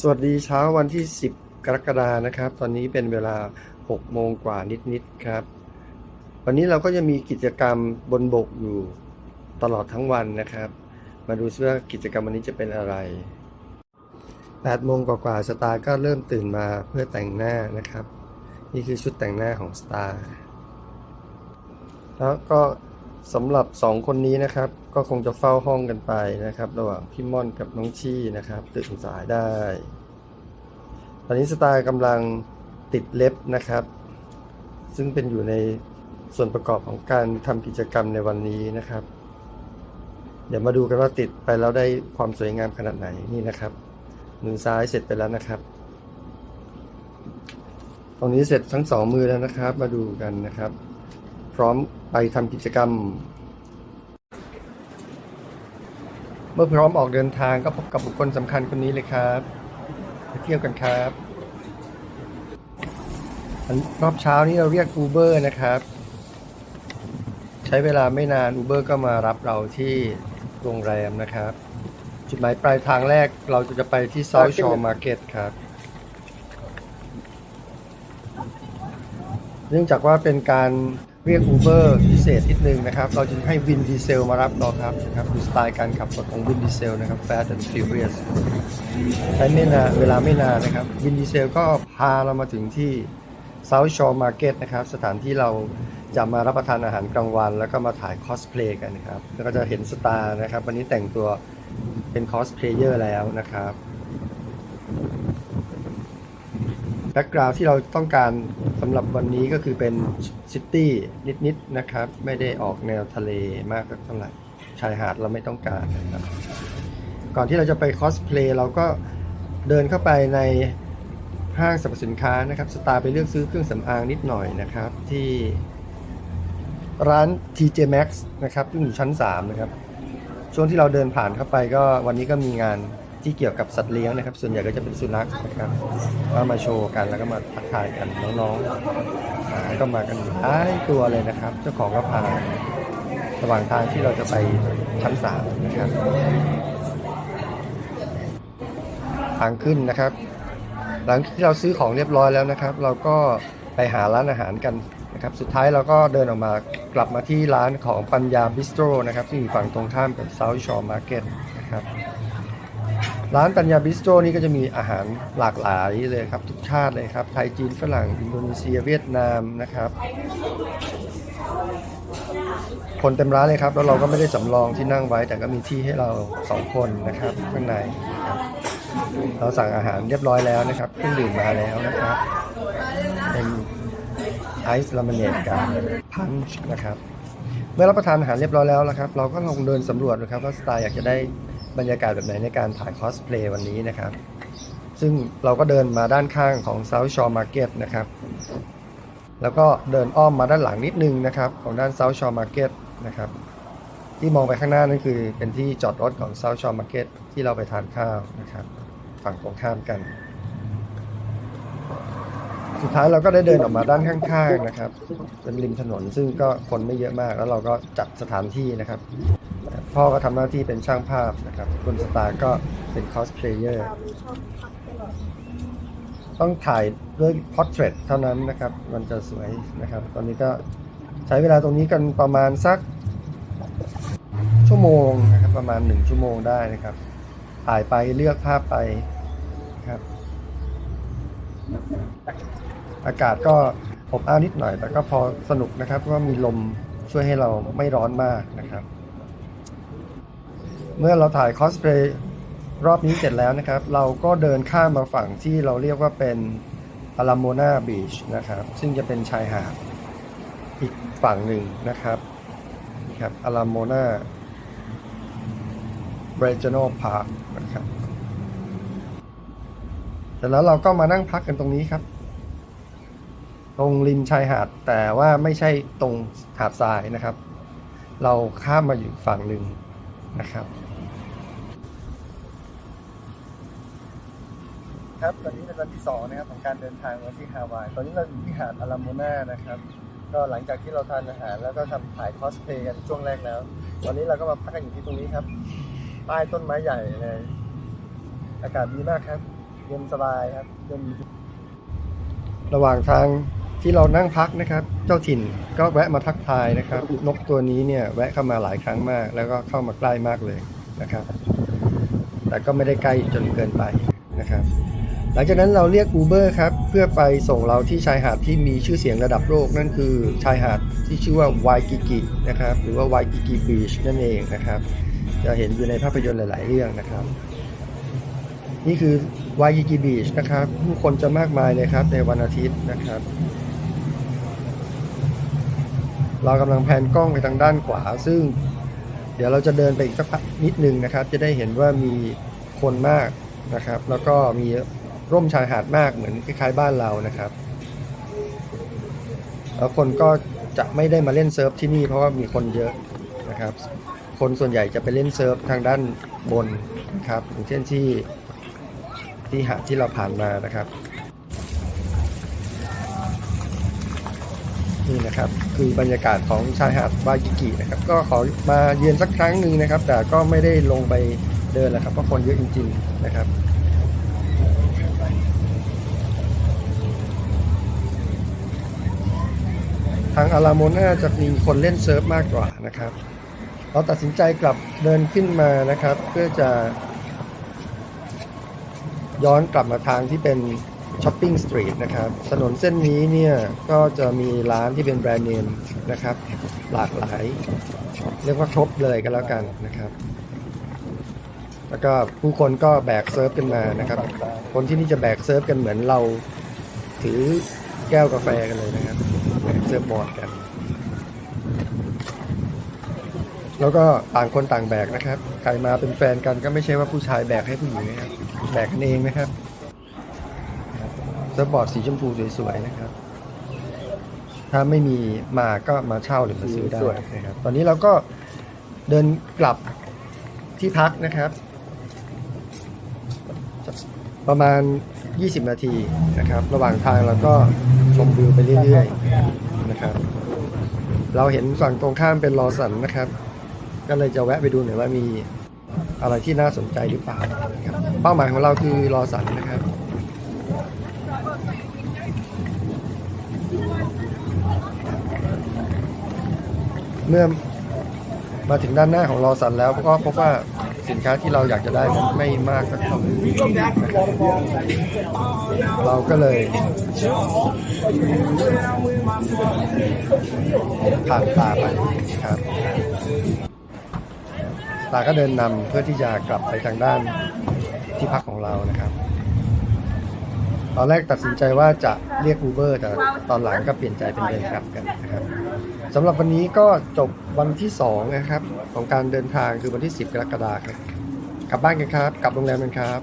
สวัสดีเช้าวันที่ 10 กรกฎานะครับ ตอนนี้เป็นเวลา 6 โมงกว่านิดๆครับ วันนี้เราก็จะมีกิจกรรมบนบกอยู่ตลอดทั้งวันนะครับ มาดูซิว่ากิจกรรมวันนี้จะเป็นอะไร 8 โมงกว่าๆสตาร์ก็เริ่มตื่นมาเพื่อแต่งหน้านะครับ นี่คือชุดแต่งหน้าของสตาร์แล้วก็ สำหรับสองคนนี้นะครับ ก็คงจะเฝ้าห้องกันไปนะครับ ระหว่างพี่ม่อนกับน้องชี่นะครับ ตื่นสายได้ ตอนนี้สตาร์กำลังติดเล็บนะครับ ซึ่งเป็นอยู่ในส่วนประกอบของการทำกิจกรรมในวันนี้นะครับ เดี๋ยวมาดูกันว่าติดไปแล้วได้ความสวยงามขนาดไหนนี่นะครับมือซ้ายเสร็จไปแล้วนะครับ ตรงนี้เสร็จทั้งสองมือแล้วนะครับ มาดูกันนะครับ พร้อมไปทำกิจกรรม เมื่อพร้อมออกเดินทางก็พบกับบุคคลสำคัญคนนี้เลยครับ ไปเที่ยวกันครับรอบเช้านี้เราเรียก Uber นะครับ ใช้เวลาไม่นาน Uber ก็มารับเราที่โรงแรมนะครับ จุดหมายปลายทางแรกเราจะไปที่ South Shore Market ครับเนื่องจากว่าเป็นการ เรียก Uber พิเศษนิดนึงนะครับ เราจึงให้วินดีเซลมารับเราครับนะครับดูสไตล์การขับรถของวินดีเซลนะครับ Fast and Furious ใช้ไม่นานเวลาไม่นานนะครับวินดีเซลก็พาเรามาถึงที่ South Shore Market นะครับ สถานที่เราจะมารับประทานอาหารกลางวัน แล้วก็มาถ่ายคอสเพลย์กันนะครับ แล้วก็จะเห็นสตาร์นะครับ วันนี้แต่งตัวเป็นคอสเพลเยอร์แล้วนะครับแบ็กกราวที่เราต้องการำหรับวันนี้ก็คือเป็นซิตี้นิดๆนะครับ ไม่ได้ออกแนวทะเลมากเท่าไหร่ชายหาดเราไม่ต้องการนะครับ ก่อนที่เราจะไปคอสเพลย์เราก็เดินเข้าไปในห้างสรรพสินค้านะครับ สตาร์ไปเลือกซื้อเครื่องสำอางนิดหน่อยนะครับ ที่ร้าน TJ Maxx นะครับซึ่งอยู่ชั้น 3 นะครับ ช่วงที่เราเดินผ่านเข้าไปก็วันนี้ก็มีงาน ที่เกี่ยวกับสัตว์เลี้ยงนะครับ ส่วนใหญ่ก็จะเป็นสุนัขนะครับก็มาโชว์กันแล้วก็มาทักทายกันน้องๆก็มากันหลายตัวเลยนะครับ เจ้าของก็พาระหว่างทางที่เราจะไปชั้นสามนะครับ ทางขึ้นนะครับ หลังที่เราซื้อของเรียบร้อยแล้วนะครับ เราก็ไปหาร้านอาหารกันนะครับ สุดท้ายเราก็เดินออกมากลับมาที่ร้านของปัญญาบิสโตรนะครับที่อยู่ฝั่งตรงข้ามกับ South Shore Market นะครับ ร้านปัญญาบิสโตรนี่ก็จะมีอาหารหลากหลายเลยครับ ทุกชาติเลยครับ ไทยจีนฝรั่งอินโดนีเซียเวียดนามนะครับ คนเต็มร้านเลยครับ แล้วเราก็ไม่ได้สำรองที่นั่งไว้ แต่ก็มีที่ให้เราสองคนนะครับข้างในครับเราสั่งอาหารเรียบร้อยแล้วนะครับเครื่องดื่มมาแล้วนะครับ เป็นไอซ์ลามิเนตกับพันช์นะครับ เมื่อรับประทานอาหารเรียบร้อยแล้วนะครับ เราก็ลองเดินสำรวจนะครับว่าสไตล์อยากจะได้ บรรยากาศแบบไหนในการถ่ายคอสเพลย์วันนี้นะครับ ซึ่งเราก็เดินมาด้านข้างของ South Shore Market นะครับ แล้วก็เดินอ้อมมาด้านหลังนิดนึงนะครับ ของด้าน South Shore Market นะครับ ที่มองไปข้างหน้านั่นคือเป็นที่จอดรถของ South Shore Market ที่เราไปทานข้าวนะครับ ฝั่งตรงข้ามกัน สุดท้ายเราก็ได้เดินออกมาด้านข้างๆนะครับ เป็นริมถนนซึ่งก็คนไม่เยอะมากแล้วเราก็จัดสถานที่นะครับ พ่อก็ทำหน้าที่เป็นช่างภาพนะครับคุณสตาร์ก็เป็นคอสเพลเยอร์ต้องถ่ายด้วยพอร์เทรตเท่านั้นนะครับ มันจะสวยนะครับ ตอนนี้ก็ใช้เวลาตรงนี้กันประมาณสักชั่วโมงนะครับ ประมาณหนึ่งชั่วโมงได้นะครับ ถ่ายไปเลือกภาพไปครับ อากาศก็อบอ้าวนิดหน่อย แต่ก็พอสนุกนะครับเพราะว่ามีลมช่วยให้เราไม่ร้อนมากนะครับ เมื่อเราถ่ายคอสเพลย์รอบนี้เสร็จแล้วนะครับ เราก็เดินข้ามมาฝั่งที่เราเรียกว่าเป็นอาราโมนาบีชนะครับ ซึ่งจะเป็นชายหาดอีกฝั่งหนึ่งนะครับนี่ครับอาราโมนา Regional Park นะครับเสร็จแล้วเราก็มานั่งพักกันตรงนี้ครับ ตรงริมชายหาดแต่ว่าไม่ใช่ตรงหาดทรายนะครับ เราข้ามมาอยู่ฝั่งหนึ่ง นะครับครับตอนนี้เป็นวันที่สองนะครับของการเดินทางมาที่ฮาวาย ตอนนี้เราอยู่ที่หาดอาราโมนานะครับ ก็หลังจากที่เราทานอาหาร แล้วก็ทำถ่ายคอสเพลย์กันช่วงแรกแล้ววันนี้เราก็มาพักกันอยู่ที่ตรงนี้ครับ ใต้ต้นไม้ใหญ่เลย อากาศดีมากครับ เย็นสบายครับเย็นระหว่างทาง ที่เรานั่งพักนะครับ เจ้าถิ่นก็แวะมาทักทายนะครับ นกตัวนี้เนี่ยแวะเข้ามาหลายครั้งมาก แล้วก็เข้ามาใกล้มากเลยนะครับ แต่ก็ไม่ได้ใกล้จนเกินไปนะครับ หลังจากนั้นเราเรียก Uber ครับ เพื่อไปส่งเราที่ชายหาดที่มีชื่อเสียงระดับโลกนั่นคือชายหาดที่ชื่อว่า Waikiki นะครับ หรือว่า Waikiki Beach นั่นเองนะครับ จะเห็นอยู่ในภาพยนตร์หลาย ๆ เรื่องนะครับนี่คือ Waikiki Beach นะครับ ผู้คนจะมากมายเลยครับในวันอาทิตย์นะครับ เรากำลังแพนกล้องไปทางด้านขวา ซึ่งเดี๋ยวเราจะเดินไปอีกสักพักนิดนึงนะครับ จะได้เห็นว่ามีคนมากนะครับ แล้วก็มีร่มชายหาดมากเหมือนคล้ายๆบ้านเรานะครับ แล้วคนก็จะไม่ได้มาเล่นเซิร์ฟที่นี่เพราะว่ามีคนเยอะนะครับ คนส่วนใหญ่จะไปเล่นเซิร์ฟทางด้านบนนะครับอย่างเช่นที่ที่หาดที่เราผ่านมานะครับ นี่นะครับ คือบรรยากาศของชายหาดวากิกินะครับ ก็ขอมาเยือนสักครั้งหนึ่งนะครับ แต่ก็ไม่ได้ลงไปเดินแล้วครับเพราะคนเยอะจริง ๆนะครับทางอาราโมน่าจะมีคนเล่นเซิร์ฟมากกว่านะครับ เราตัดสินใจกลับเดินขึ้นมานะครับ เพื่อจะ ย้อนกลับมาทางที่เป็น ช้อปปิ้งสตรีทนะครับ ถนนเส้นนี้เนี่ยก็จะมีร้านที่เป็นแบรนด์เนมนะครับ หลากหลาย เรียกว่าครบเลยก็แล้วกันนะครับ แล้วก็ผู้คนก็แบกเซิร์ฟกันมานะครับ คนที่นี่จะแบกเซิร์ฟกันเหมือนเราถือแก้วกาแฟกันเลยนะครับแบกเซิร์ฟบอร์ดกัน แล้วก็ต่างคนต่างแบกนะครับ ใครมาเป็นแฟนกันก็ไม่ใช่ว่าผู้ชายแบกให้ผู้หญิงนะครับ แบกกันเองนะครับ เซิร์ฟบอร์ดสีชมพูสวยๆนะครับ ถ้าไม่มีมาก็มาเช่าหรือมาซื้อได้นะครับ ตอนนี้เราก็เดินกลับที่พักนะครับ ประมาณ 20 นาทีนะครับ ระหว่างทางเราก็ชมวิวไปเรื่อยๆนะครับ เราเห็นฝั่งตรงข้ามเป็นลอสันนะครับ ก็เลยจะแวะไปดูหน่อยว่ามีอะไรที่น่าสนใจหรือเปล่านะครับเป้าหมายของเราคือลอสันนะครับ เมื่อมาถึงด้านหน้าของลอสันแล้วก็พบว่าสินค้าที่เราอยากจะได้นั้นไม่มากสักเท่าไหร่นะครับเราก็เลยผ่านตาไปครับตาก็เดินนำเพื่อที่จะกลับไปทางด้านที่พักของเรานะครับ ตอนแรกตัดสินใจว่าจะเรียก Uber แต่ตอนหลังก็เปลี่ยนใจเป็นเดินกลับกันนะครับสำหรับวันนี้ก็จบวันที่2นะครับของการเดินทางคือวันที่ 10 กรกฎาคมครับกลับบ้านกันครับ กลับโรงแรมกันครับ